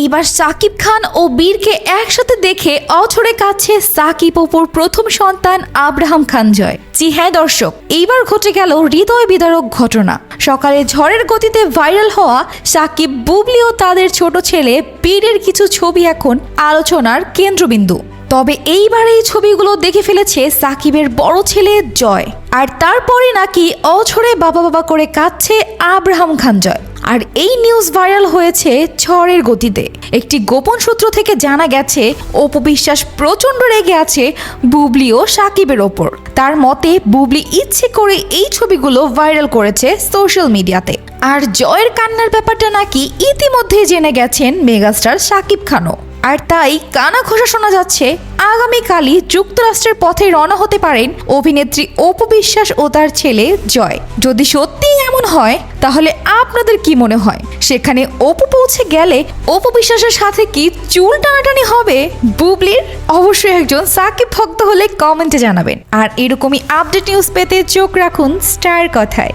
এইবার সাকিব খান ও বীরকে একসাথে দেখে অছরে কাছে সাকিব অপুর প্রথম সন্তান আব্রাহাম খান জয়। জি হ্যাঁ দর্শক, এইবার ঘটে গেল হৃদয় বিদারক ঘটনা। সকালে ঝড়ের গতিতে ভাইরাল হওয়া সাকিব, বুবলি ও তাদের ছোট ছেলে বীরের কিছু ছবি এখন আলোচনার কেন্দ্রবিন্দু। তবে এইবার এই ছবিগুলো দেখে ফেলেছে সাকিবের বড় ছেলে জয়। আর তারপরে নাকি অঝরে বাবা বাবা করে কাঁদছে আব্রাহাম খান জয়। আর এই নিউজ ভাইরাল হয়েছে ঝড়ের গতিতে। একটি গোপন সূত্র থেকে জানা গেছে অপবিশ্বাস প্রচণ্ড রেগে আছে বুবলি ও সাকিবের ওপর। তার মতে, বুবলি ইচ্ছে করে এই ছবিগুলো ভাইরাল করেছে সোশ্যাল মিডিয়াতে আর জয়ের কান্নার ব্যাপারটা নাকি ইতিমধ্যেই জেনে গেছেন মেগাস্টার সাকিব খানও। আর তাই কানা ঘোষা শোনা যাচ্ছে, আগামীকালই যুক্তরাষ্ট্রের পথে রওনা হতে পারেন অভিনেত্রী অপু বিশ্বাস ও তার ছেলে জয়। যদি সত্যিই এমন হয়, তাহলে আপনাদের কি মনে হয়? সেখানে অপু পৌঁছে গেলে অপু বিশ্বাসের সাথে কি চুল টানাটানি হবে? বুবলির? অবশ্যই একজন সাকিব ভক্ত হলে কমেন্টে জানাবেন। আর এরকমই আপডেট নিউজ পেতে চোখ রাখুন স্টার কথায়।